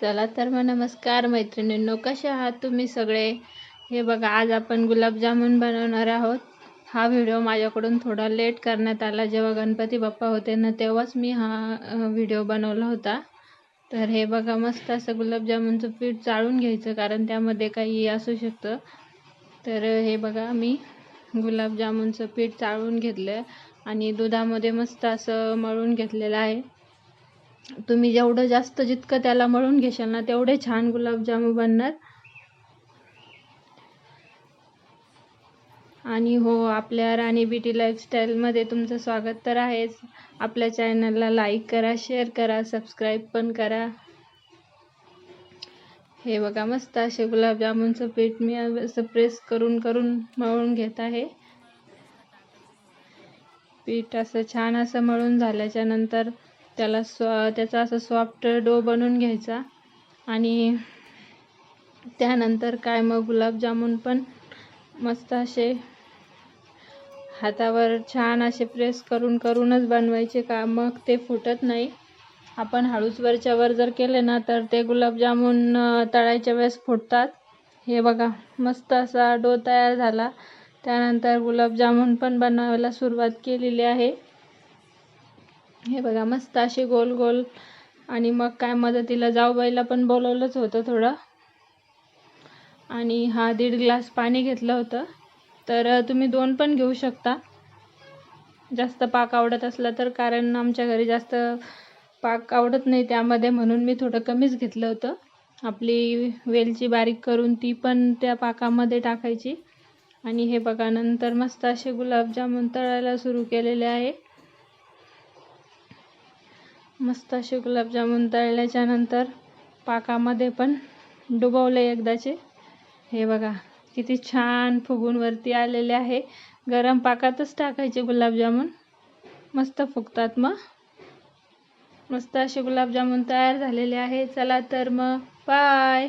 चला तर मग नमस्कार मैत्रिणींनो कसे आहात तुम्ही सगळे? हे बघा आज आपण गुलाबजामुन बनवणार आहोत. हा व्हिडिओ माझ्याकडून थोडा लेट करण्यात आला. जेव्हा गणपती बाप्पा होते ना तेव्हाच मी हा व्हिडिओ बनवला होता. तर हे बघा मस्त असं गुलाबजामुनचं पीठ चाळून घ्यायचं कारण त्यामध्ये काही असू शकतं. तर हे बघा मी गुलाबजामुनचं पीठ चाळून घेतलं आणि दुधामध्ये मस्त असं मळून घेतलेलं आहे. तुम्ही जेवढं जास्त जितकं त्याला मळून घेशाल ना तेवढे छान गुलाबजामू बनणार. आणि हो आपल्या राणी ब्युटी लाईफस्टाईलमध्ये तुमचं स्वागत तर आहेच. आपल्या चॅनलला लाईक करा शेअर करा सबस्क्राईब पण करा. हे बघा मस्त असे गुलाबजामुनचं पीठ मी असं प्रेस करून करून मळून घेत आहे. पीठ असं छान असं मळून झाल्याच्यानंतर त्याला स्व त्याचा असं सॉफ्ट डो बनवून घ्यायचा. आणि त्यानंतर काय मग गुलाबजामुन पण मस्त असे हातावर छान असे प्रेस करून करूनच बनवायचे का मग ते फुटत नाही. आपण हळूच वरच्यावर जर केले ना तर ते गुलाबजामुन तळायच्या वेळेस फुटतात. हे बघा मस्त असा डो तयार झाला. त्यानंतर गुलाबजामुन पण बनवायला सुरुवात केलेली आहे. हे बघा मस्त असे गोल गोल आणि मग काय मदतीला जाऊबाईला पण बोलवलंच होतं थोडं. आणि हा दीड ग्लास पाणी घेतलं होतं. तर तुम्ही दोन पण घेऊ शकता. जास्त पाक आवडत असला तर कारण आमच्या घरी जास्त पाक आवडत नाही त्यामध्ये म्हणून मी थोडं कमीच घेतलं होतं. आपली वेलची बारीक करून ती पण त्या पाकामध्ये टाकायची. आणि हे बघा नंतर मस्त असे गुलाबजामुन तळायला सुरू केलेले आहे. मस्त असे गुलाबजामुन तळल्याच्या नंतर पाकामध्ये पण डुबवले एकदाचे. हे बघा किती छान फुगून वरती आलेले आहे. गरम पाकातच टाकायचे गुलाबजामुन. मस्त फुगतात मग. मस्त असे गुलाबजामुन तयार झालेले आहे. चला तर मग बाय